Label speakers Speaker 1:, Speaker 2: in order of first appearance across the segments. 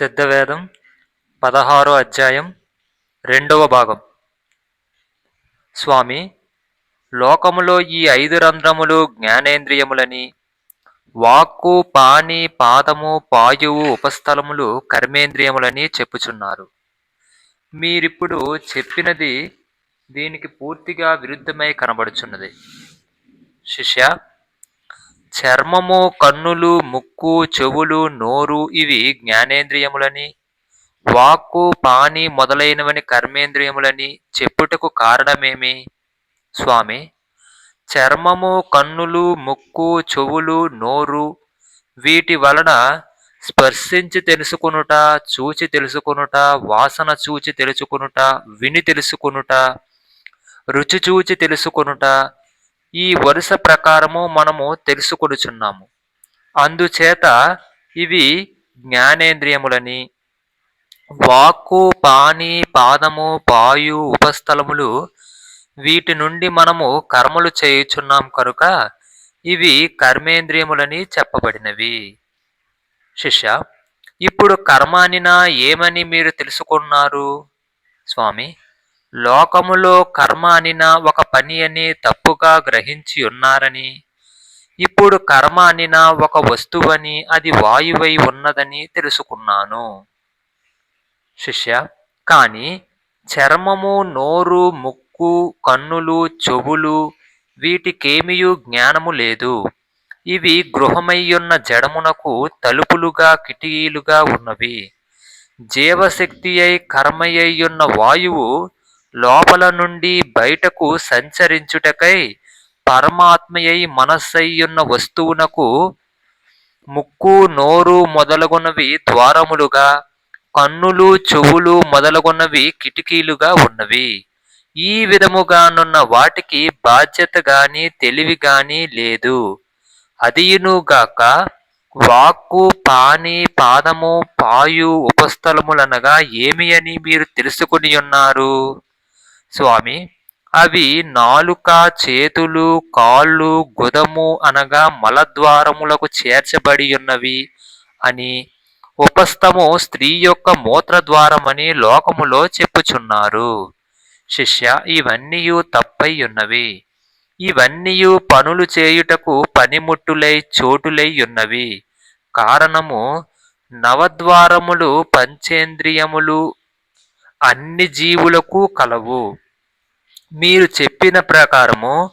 Speaker 1: సిద్ధవేదం పదహారో అధ్యాయం రెండవ భాగం. స్వామి లోకములో ఈ ఐదు రంధ్రములు జ్ఞానేంద్రియములని వాక్కు పాని పాదము పాయువు ఉపస్థలములు కర్మేంద్రియములని చెప్పుచున్నారు. మీరిప్పుడు చెప్పినది దీనికి పూర్తిగా విరుద్ధమై కనబడుచున్నది. శిష్య చర్మము కన్నులు ముక్కు చెవులు నోరు ఇవి జ్ఞానేంద్రియములని. వాక్కు పాని మొదలైనవని కర్మేంద్రియములని చెప్పుటకు కారణమేమి? స్వామి చర్మము కన్నులు ముక్కు చెవులు నోరు వీటి వలన స్పర్శించి తెలుసుకొనుట చూచి తెలుసుకొనుట వాసన చూచి తెలుసుకొనుట విని తెలుసుకొనుట రుచి చూచి తెలుసుకొనుట ఈ వరుస ప్రకారము మనము తెలుసుకొనుచున్నాము. అందుచేత ఇవి జ్ఞానేంద్రియములని వాక్కు పాని పాదము పాయు ఉపస్థలములు వీటి నుండి మనము కర్మలు చేయుచున్నాం కనుక ఇవి కర్మేంద్రియములని చెప్పబడినవి. శిష్య ఇప్పుడు కర్మానినా ఏమని మీరు తెలుసుకున్నారు? స్వామి లోకములో కర్మ అనిన ఒక పని అని తప్పుగా గ్రహించి ఉన్నారని ఇప్పుడు కర్మ అనిన ఒక వస్తువని అది వాయువై ఉన్నదని తెలుసుకున్నాను. శిష్య కానీ చర్మము నోరు ముక్కు కన్నులు చెవులు వీటికేమియు జ్ఞానము లేదు. ఇవి గృహమయ్యున్న జడమునకు తలుపులుగా కిటికీలుగా ఉన్నవి. జీవశక్తి అయి కర్మయ్యున్న వాయువు లోపల నుండి బయటకు సంచరించుటకై పరమాత్మయై మనస్సయ్యున్న వస్తువునకు ముక్కు నోరు మొదలగునవి ద్వారములుగా కన్నులు చెవులు మొదలగున్నవి కిటికీలుగా ఉన్నవి. ఈ విధముగానున్న వాటికి బాధ్యత గాని తెలివి గాని లేదు. అదియునుగాక వాక్కు పాని పాదము పాయు ఉపస్థలములనగా ఏమి అని మీరు తెలుసుకుని ఉన్నారు స్వామి అవి నాలుక చేతులు కాళ్ళు గుదము అనగా మలద్వారములకు చేర్చబడి ఉన్నవి అని ఉపస్థము స్త్రీ యొక్క మూత్రద్వారమని లోకములో చెప్పుచున్నారు. శిష్య ఇవన్నీ తప్పై ఉన్నవి ఇవన్నీ పనులు చేయుటకు పనిముట్టులై చోటులై ఉన్నవి కారణము నవద్వారములు పంచేంద్రియములు అన్ని జీవులకు కలవు. మీరు చెప్పిన ప్రకారము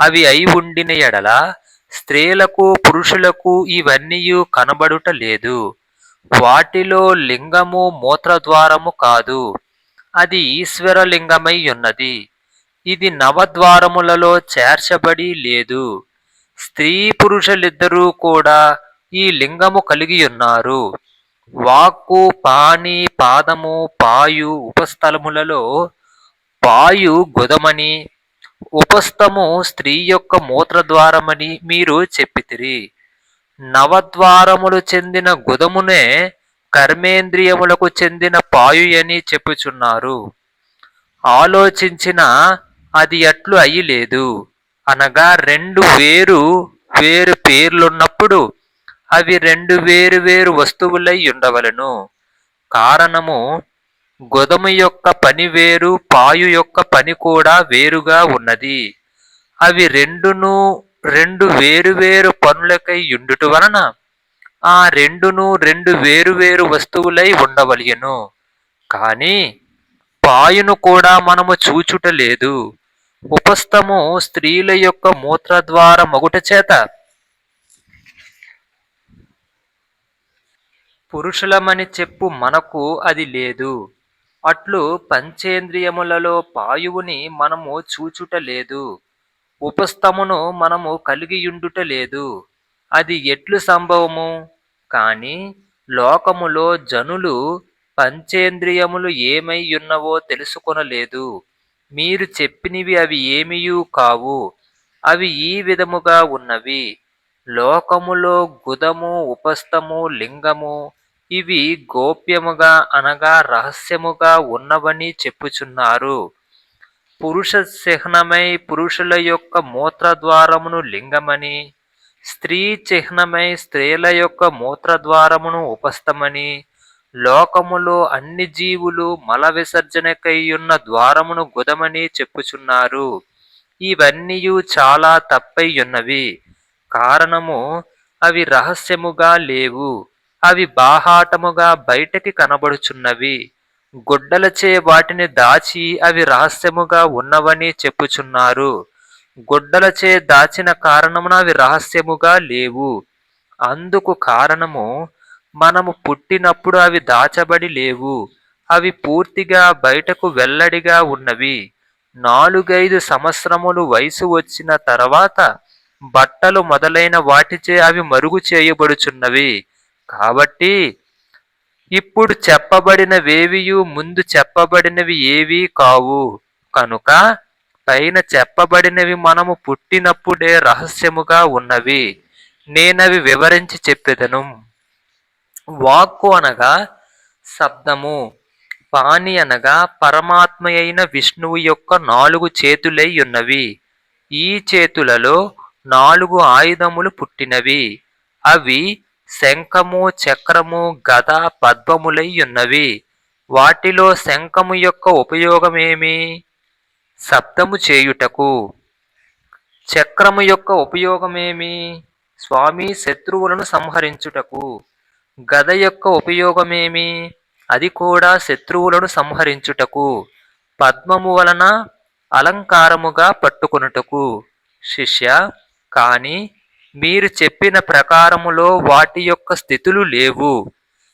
Speaker 1: అవి అయి ఉండిన ఎడల స్త్రీలకు పురుషులకు ఇవన్నీ కనబడుట లేదు. వాటిలో లింగము మూత్రద్వారము కాదు. అది ఈశ్వరలింగమై ఉన్నది. ఇది నవద్వారములలో చేర్చబడి లేదు. స్త్రీ పురుషులిద్దరూ కూడా ఈ లింగము కలిగి ఉన్నారు వాక్కు పాని పాదము పాయు ఉపస్థలములలో పాయు గుదమని ఉపస్థము స్త్రీ యొక్క మూత్రద్వారమని మీరు చెప్పితిరి. నవద్వారములు చెందిన గుదమునే కర్మేంద్రియములకు చెందిన పాయు అని చెప్పుచున్నారు. ఆలోచించిన అది అట్లు అయి లేదు అనగా రెండు వేరు వేరు పేర్లున్నప్పుడు అవి రెండు వేరు వేరు వస్తువులై ఉండవలను. కారణము గొదము యొక్క పని వేరు పాయు యొక్క పని కూడా వేరుగా ఉన్నది. అవి రెండును రెండు వేరు వేరు పనులకై ఉండుట వలన ఆ రెండును రెండు వేరు వేరు వస్తువులై ఉండవలయను. కానీ పాయును కూడా మనము చూచుట లేదు. ఉపస్థము స్త్రీల యొక్క మూత్రద్వార మొగుట చేత పురుషులమని చెప్పు మనకు అది లేదు. అట్లు పంచేంద్రియములలో పాయువుని మనము చూచుట లేదు ఉపస్థమును మనము కలిగియుండుట లేదు అది ఎట్లు సంభవము? కాని లోకములో జనులు పంచేంద్రియములు ఏమై ఉన్నవో తెలుసుకొనలేదు. మీరు చెప్పినవి అవి ఏమియూ కావు. అవి ఈ విధముగా ఉన్నవి. లోకములో గుదము ఉపస్థము లింగము ఇవి గోప్యముగా అనగా రహస్యముగా ఉన్నవని చెప్పుచున్నారు. పురుష చిహ్నమై పురుషుల యొక్క మూత్రద్వారమును లింగమని స్త్రీ చిహ్నమై స్త్రీల యొక్క మూత్రద్వారమును ఉపస్థమని లోకములో అన్ని జీవులు మల విసర్జనకైయున్న ద్వారమును గుదమని చెప్పుచున్నారు. ఇవన్నీ చాలా తప్పయ్యున్నవి కారణము అవి రహస్యముగా లేవు. అవి బాహాటముగా బయటకి కనబడుచున్నవి. గుడ్డలచే వాటిని దాచి అవి రహస్యముగా ఉన్నవని చెప్పుచున్నారు. గుడ్డలచే దాచిన కారణమున అవి రహస్యముగా లేవు. అందుకు కారణము మనము పుట్టినప్పుడు అవి దాచబడి లేవు. అవి పూర్తిగా బయటకు వెల్లడిగా ఉన్నవి. నాలుగైదు సంవత్సరములు వయసు వచ్చిన తర్వాత బట్టలు మొదలైన వాటిచే అవి మరుగు చేయబడుచున్నవి. కాబట్టి ఇప్పుడు చెప్పబడినవేవియు ముందు చెప్పబడినవి ఏవీ కావు. కనుక పైన చెప్పబడినవి మనము పుట్టినప్పుడే రహస్యముగా ఉన్నవి. నేనవి వివరించి చెప్పెదను. వాక్కు అనగా శబ్దము. పాణి అనగా పరమాత్మ అయిన విష్ణువు యొక్క నాలుగు చేతులై ఉన్నవి. ఈ చేతులలో నాలుగు ఆయుధములు పుట్టినవి. అవి శంఖము చక్రము గద పద్మములై ఉన్నవి. వాటిలో శంఖము యొక్క ఉపయోగమేమి? శబ్దము చేయుటకు. చక్రము యొక్క ఉపయోగమేమి? స్వామి శత్రువులను సంహరించుటకు. గద యొక్క ఉపయోగమేమి? అది కూడా శత్రువులను సంహరించుటకు. పద్మము వలన అలంకారముగా పట్టుకొనుటకు. శిష్య కానీ మీరు చెప్పిన ప్రకారములో వాటి యొక్క స్థితులు లేవు.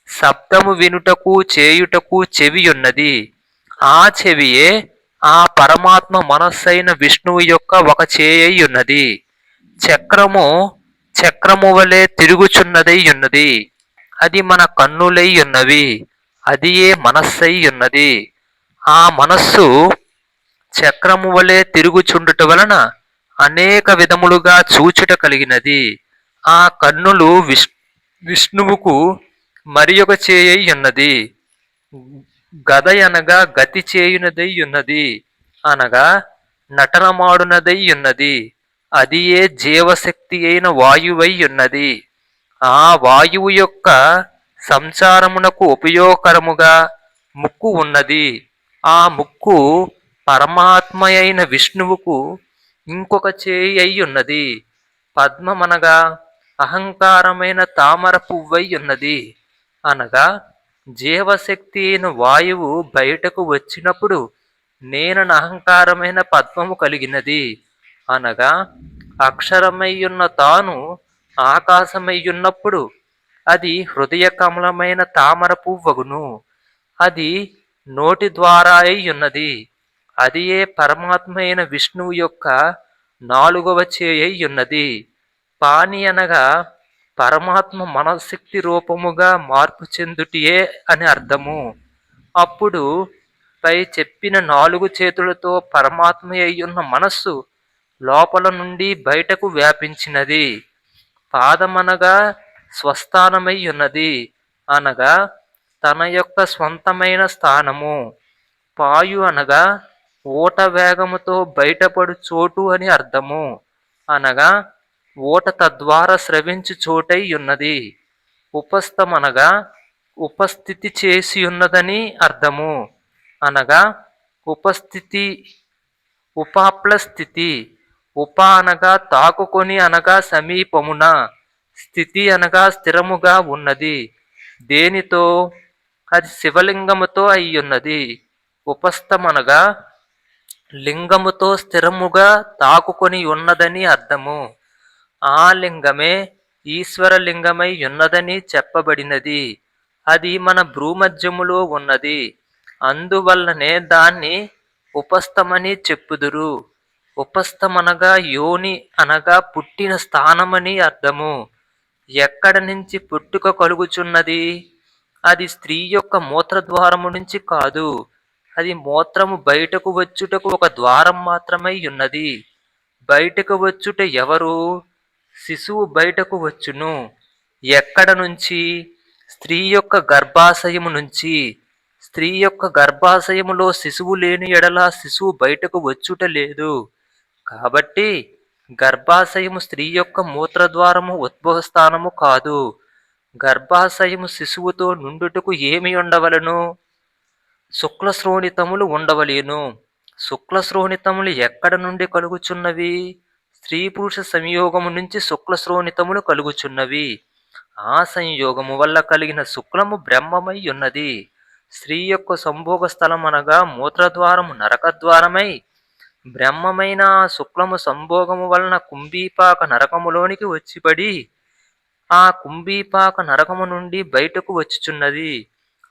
Speaker 1: శబ్దము వినుటకు చేయుటకు చెవి ఉన్నది ఆ చెవియే ఆ పరమాత్మ మనస్సైన విష్ణువు యొక్క ఒక చేయి ఉన్నది చక్రము చక్రము వలె తిరుగుచున్నదై ఉన్నది. అది మన కన్నులై ఉన్నవి. అది ఏ మనస్సై ఉన్నది. ఆ మనస్సు చక్రము వలె తిరుగుచుండుట వలన అనేక విధములుగా చూచుట కలిగినది. ఆ కన్నులు విష్ విష్ణువుకు మరి ఒక చేయై ఉన్నది. గద అనగా గతి చేయునదై ఉన్నది. అనగా నటనమాడునదై ఉన్నది. అది ఏ జీవశక్తి అయిన వాయువై ఉన్నది. ఆ వాయువు యొక్క సంచారమునకు ఉపయోగకరముగా ముక్కు ఉన్నది. ఆ ముక్కు పరమాత్మ అయిన విష్ణువుకు ఇంకొక చేయి అయి ఉన్నది పద్మమనగా అహంకారమైన తామర పువ్వై ఉన్నది అనగా జీవశక్తి అయిన వాయువు బయటకు వచ్చినప్పుడు నేనన అహంకారమైన పద్మము కలిగినది. అనగా అక్షరమయ్యున్న తాను ఆకాశమయ్యున్నప్పుడు అది హృదయ కమలమైన తామర పువ్వగును. అది నోటి ద్వారా అయి ఉన్నది అది ఏ పరమాత్మ అయిన విష్ణువు యొక్క నాలుగవ చేయి ఉన్నది పాని అనగా పరమాత్మ మనశక్తి రూపముగా మార్పు చెందుటియే అని అర్థము. అప్పుడు పై చెప్పిన నాలుగు చేతులతో పరమాత్మ అయ్యున్న మనస్సు లోపల నుండి బయటకు వ్యాపించినది. పాదమనగా స్వస్థానమై ఉన్నది అనగా తన యొక్క స్వంతమైన స్థానము. పాయు అనగా ఓట వేగముతో బయటపడు చోటు అని అర్థము. అనగా ఓట తద్వారా స్రవించు చోటై ఉన్నది. ఉపస్థమనగా ఉపస్థితి చేసి ఉన్నదని అర్థము. అనగా ఉపస్థితి ఉపాప్ల స్థితి ఉప అనగా తాకుకొని అనగా సమీపమున స్థితి అనగా స్థిరముగా ఉన్నది. దేనితో? అది శివలింగముతో అయ్యున్నది. ఉపస్థమనగా లింగముతో స్థిరముగా తాకుకొని ఉన్నదని అర్థము. ఆ లింగమే ఈశ్వరలింగమై ఉన్నదని చెప్పబడినది. అది మన భ్రూమధ్యములో ఉన్నది. అందువల్లనే దాన్ని ఉపస్థమని చెప్పుదురు. ఉపస్థమనగా యోని అనగా పుట్టిన స్థానమని అర్థము. ఎక్కడ నుంచి పుట్టుక కలుగుచున్నది? అది స్త్రీ యొక్క మూత్రద్వారము నుంచి కాదు. అది మూత్రము బయటకు వచ్చుటకు ఒక ద్వారం మాత్రమై ఉన్నది. బయటకు వచ్చుట ఎవరు? శిశువు బయటకు వచ్చును. ఎక్కడ నుంచి? స్త్రీ యొక్క గర్భాశయము నుంచి. స్త్రీ యొక్క గర్భాశయములో శిశువు లేని ఎడల శిశువు బయటకు వచ్చుట లేదు. కాబట్టి గర్భాశయము స్త్రీ యొక్క మూత్రద్వారము ఉద్భవ స్థానము కాదు. గర్భాశయము శిశువుతో నుండుటకు ఏమి ఉండవలను? శుక్లశ్రోణితములు ఉండవలేను. శుక్లశ్రోణితములు ఎక్కడ నుండి కలుగుచున్నవి? స్త్రీ పురుష సంయోగము నుంచి శుక్లశ్రోణితములు కలుగుచున్నవి. ఆ సంయోగము వల్ల కలిగిన శుక్లము బ్రహ్మమై ఉన్నది. స్త్రీ యొక్క సంభోగ స్థలం అనగా మూత్రద్వారము నరకద్వారమై బ్రహ్మమైన ఆ శుక్లము సంభోగము వలన కుంభీపాక నరకములోనికి వచ్చిపడి ఆ కుంభీపాక నరకము నుండి బయటకు వచ్చుచున్నది.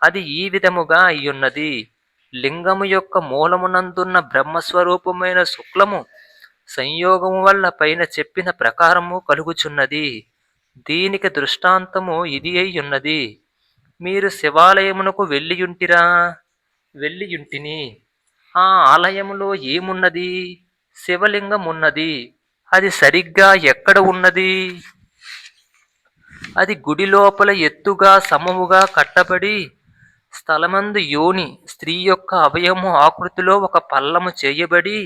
Speaker 1: అది ఈ విధముగా అయ్యున్నది. లింగము యొక్క మూలమునందున్న బ్రహ్మస్వరూపమైన శుక్లము సంయోగము వల్ల పైన చెప్పిన ప్రకారము కలుగుచున్నది. దీనికి దృష్టాంతము ఇది అయి ఉన్నది మీరు శివాలయమునకు వెళ్ళియుంటిరా? వెళ్ళియుంటిని. ఆ ఆలయములో ఏమున్నది? శివలింగమున్నది. అది సరిగ్గా ఎక్కడ ఉన్నది? అది గుడి లోపల ఎత్తుగా సమముగా కట్టబడి స్థలమందు యోని స్త్రీ యొక్క అవయము ఆకృతిలో ఒక పల్లము చేయబడి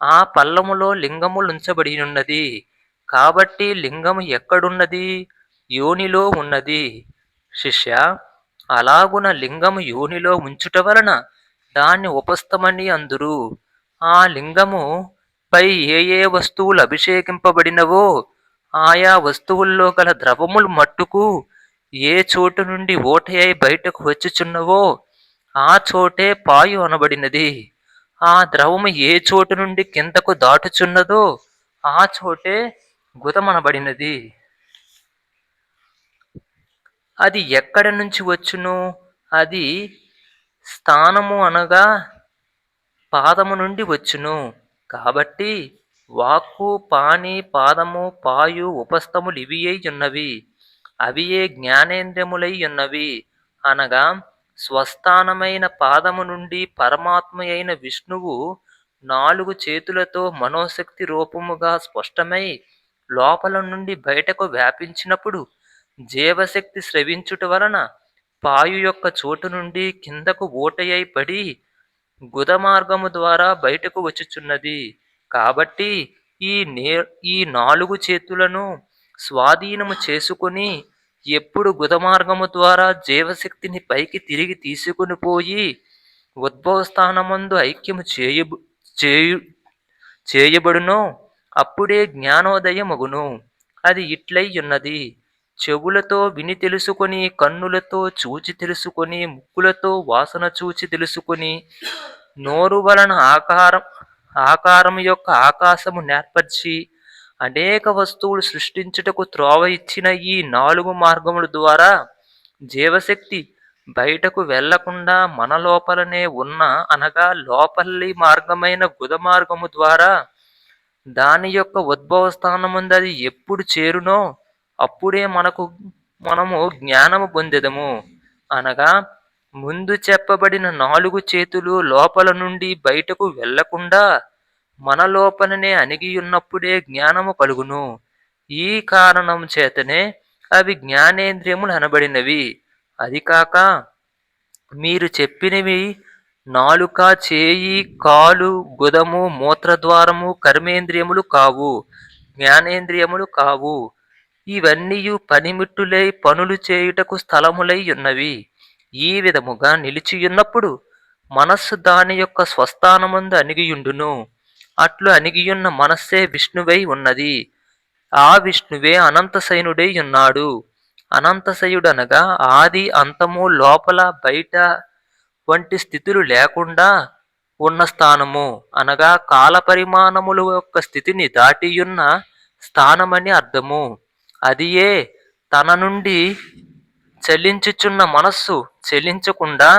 Speaker 1: ఆ పల్లములో లింగములుంచబడి ఉన్నది కాబట్టి లింగము ఎక్కడున్నది? యోనిలో ఉన్నది. శిష్య అలాగున లింగము యోనిలో ఉంచుట వలన దాన్ని ఉపస్థమని అందురు. ఆ లింగము పై ఏ ఏ వస్తువులు అభిషేకింపబడినవో ఆయా వస్తువుల్లో గల ద్రవములు మట్టుకు ఏ చోటు నుండి ఓటయై బయటకు వచ్చుచున్నవో ఆ చోటే పాయు అనబడినది. ఆ ద్రవము ఏ చోటు నుండి కిందకు దాటుచున్నదో ఆ చోటే గుతమనబడినది. అది ఎక్కడ నుంచి వచ్చును? అది స్థానము అనగా పాదము నుండి వచ్చును. కాబట్టి వాక్కు పాని పాదము పాయు ఉపస్థములు ఇవి అయి ఉన్నవి. అవి ఏ జ్ఞానేంద్రియములై ఉన్నవి అనగా స్వస్థానమైన పాదము నుండి పరమాత్మయైన విష్ణువు నాలుగు చేతులతో మనోశక్తి రూపముగా స్పష్టమై లోపల నుండి బయటకు వ్యాపించినప్పుడు జీవశక్తి స్రవించుట వలన పాయు యొక్క చోటు నుండి కిందకు ఓటయై పడి గుద మార్గము ద్వారా బయటకు వచ్చుచున్నది. కాబట్టి ఈ నే ఈ నాలుగు చేతులను స్వాధీనము చేసుకొని ఎప్పుడు గుద మార్గము ద్వారా జీవశక్తిని పైకి తిరిగి తీసుకుని పోయి ఉద్భవస్థానమందు ఐక్యము చేయబు చేయు చేయబడునో అప్పుడే జ్ఞానోదయమగును. అది ఇట్లై ఉన్నది. చెవులతో విని తెలుసుకొని కన్నులతో చూచి తెలుసుకొని ముక్కులతో వాసన చూచి తెలుసుకొని నోరు వలన ఆకారం ఆకారం యొక్క ఆకాశము నేర్పర్చి అనేక వస్తువులు సృష్టించుటకు త్రోవ ఇచ్చిన ఈ నాలుగు మార్గముల ద్వారా జీవశక్తి బయటకు వెళ్ళకుండా మన లోపలనే ఉన్న అనగా లోపలి మార్గమైన గుద మార్గము ద్వారా దాని యొక్క ఉద్భవ స్థానముంది అది ఎప్పుడు చేరునో అప్పుడే మనకు మనము జ్ఞానము పొందెదము. అనగా ముందు చెప్పబడిన నాలుగు చేతులు లోపల నుండి బయటకు వెళ్ళకుండా మన లోపలనే అణిగి ఉన్నప్పుడే జ్ఞానము కలుగును. ఈ కారణం చేతనే అవి జ్ఞానేంద్రియములు అనబడినవి. అది కాక మీరు చెప్పినవి నాలుక చేయి కాలు గుదము మూత్రద్వారము కర్మేంద్రియములు కావు జ్ఞానేంద్రియములు కావు. ఇవన్నీ పనిమిట్టులై పనులు చేయుటకు స్థలములై ఉన్నవి. ఈ విధముగా నిలిచియున్నప్పుడు మనస్సు దాని యొక్క స్వస్థానమందు అణిగియుండును. అట్లు అణిగియున్న మనస్సే విష్ణువై ఉన్నది. ఆ విష్ణువే అనంతశయనుడై ఉన్నాడు. అనంతశయుడనగా ఆది అంతము లోపల బయట వంటి స్థితులు లేకుండా ఉన్న స్థానము. అనగా కాల పరిమాణముల యొక్క స్థితిని దాటియున్న స్థానమని అర్థము. అదియే తన నుండి చలించుచున్న మనస్సు చెలించకుండా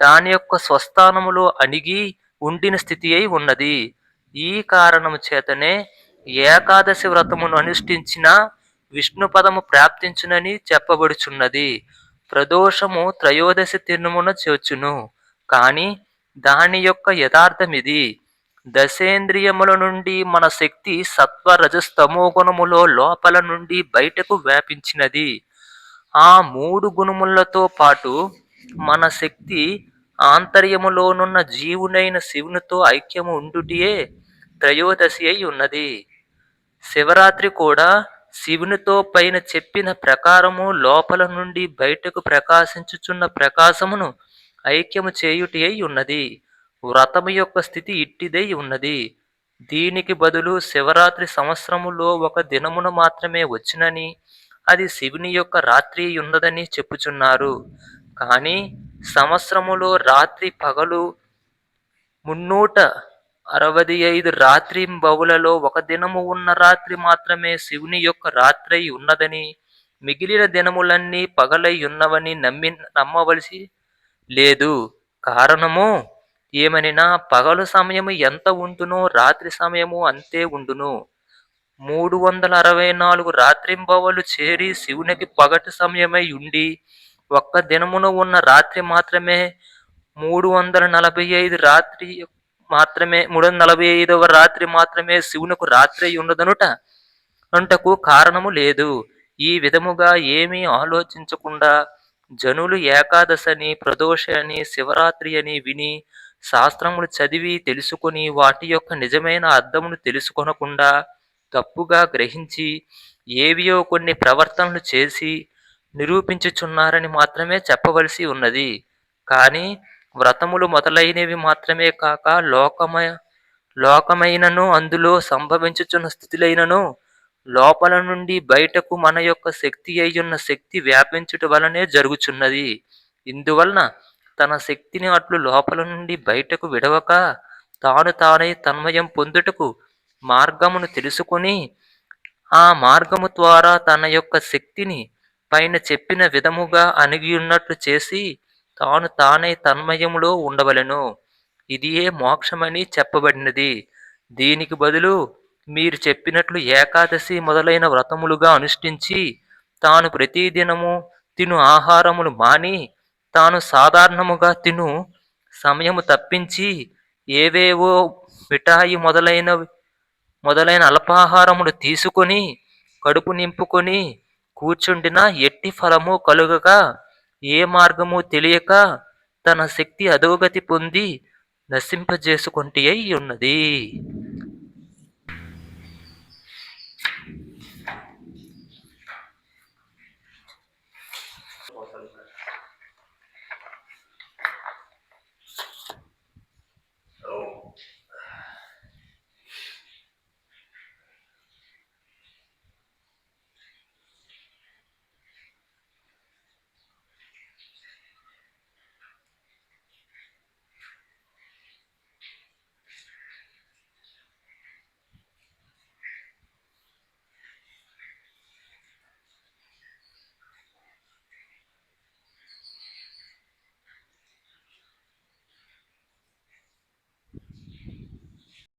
Speaker 1: దాని యొక్క స్వస్థానములో అణిగి ఉండిన స్థితి అయి ఉన్నది. ఈ కారణము చేతనే ఏకాదశి వ్రతమును అనుష్ఠించిన విష్ణు పదము ప్రాప్తించునని చెప్పబడుచున్నది. ప్రదోషము త్రయోదశి తిరుమున చేర్చును. కాని దాని యొక్క యథార్థమిది. దశేంద్రియముల నుండి మన శక్తి సత్వ రజస్తమో గుణములో లోపల నుండి బయటకు వ్యాపించినది. ఆ మూడు గుణములతో పాటు మన శక్తి ఆంతర్యములోనున్న జీవునైన శివునితో ఐక్యము ఉండుటియే త్రయోదశి అయి ఉన్నది. శివరాత్రి కూడా శివునితో పైన చెప్పిన ప్రకారము లోపల నుండి బయటకు ప్రకాశించుచున్న ప్రకాశమును ఐక్యము చేయుటి అయి ఉన్నది. వ్రతము యొక్క స్థితి ఇట్టిదై ఉన్నది. దీనికి బదులు శివరాత్రి సంవత్సరములో ఒక దినమున మాత్రమే వచ్చినని అది శివుని యొక్క రాత్రి ఉన్నదని చెప్పుచున్నారు. కానీ సంవత్సరములో రాత్రి పగలు మున్నూట అరవది ఐదు రాత్రి బవులలో ఒక దినము ఉన్న రాత్రి మాత్రమే శివుని యొక్క రాత్రై ఉన్నదని మిగిలిన దినములన్నీ పగలై ఉన్నవని నమ్మి నమ్మవలసి లేదు. కారణము ఏమనినా పగలు సమయము ఎంత ఉండునో రాత్రి సమయము అంతే ఉండును. మూడు వందల అరవై నాలుగు రాత్రింబవలు చేరి శివునికి పగటి సమయమై ఉండి ఒక్క దినమున ఉన్న రాత్రి మాత్రమే మూడు వందల నలభై ఐదు రాత్రి మాత్రమే మూడు వందల నలభై ఐదవ రాత్రి మాత్రమే శివునకు రాత్రి ఉండదనుట అంటకు కారణము లేదు. ఈ విధముగా ఏమీ ఆలోచించకుండా జనులు ఏకాదశని ప్రదోష అని శివరాత్రి అని విని శాస్త్రములు చదివి తెలుసుకొని వాటి యొక్క నిజమైన అర్థమును తెలుసుకొనకుండా తప్పుగా గ్రహించి ఏవియో కొన్ని ప్రవర్తనలు చేసి నిరూపించుచున్నారని మాత్రమే చెప్పవలసి ఉన్నది. కానీ వ్రతములు మొదలైనవి మాత్రమే కాక లోకమయ లోకమైనను అందులో సంభవించుచున్న స్థితిలైనను లోపల నుండి బయటకు మన యొక్క శక్తి అయ్యున్న శక్తి వ్యాపించుట వలనే జరుగుచున్నది. ఇందువలన తన శక్తిని అట్లు లోపల నుండి బయటకు విడవక తాను తానై తన్మయం పొందుటకు మార్గమును తెలుసుకొని ఆ మార్గము ద్వారా తన యొక్క శక్తిని పైన చెప్పిన విధముగా అణిగి ఉన్నట్లు చేసి తాను తానై తన్మయములో ఉండవలెను. ఇదియే మోక్షమని చెప్పబడినది. దీనికి బదులు మీరు చెప్పినట్లు ఏకాదశి మొదలైన వ్రతములుగా అనుష్ఠించి తాను ప్రతిదినము తిను ఆహారములు మాని తాను సాధారణముగా తిను సమయము తప్పించి ఏవేవో మిఠాయి మొదలైన మొదలైన అల్పాహారములు తీసుకొని కడుపు నింపుకొని కూర్చుండిన ఎట్టి ఫలము కలుగక ఏ మార్గము తెలియక తన శక్తి అధోగతి పొంది నశింపజేసుకొంటి అయి ఉన్నది.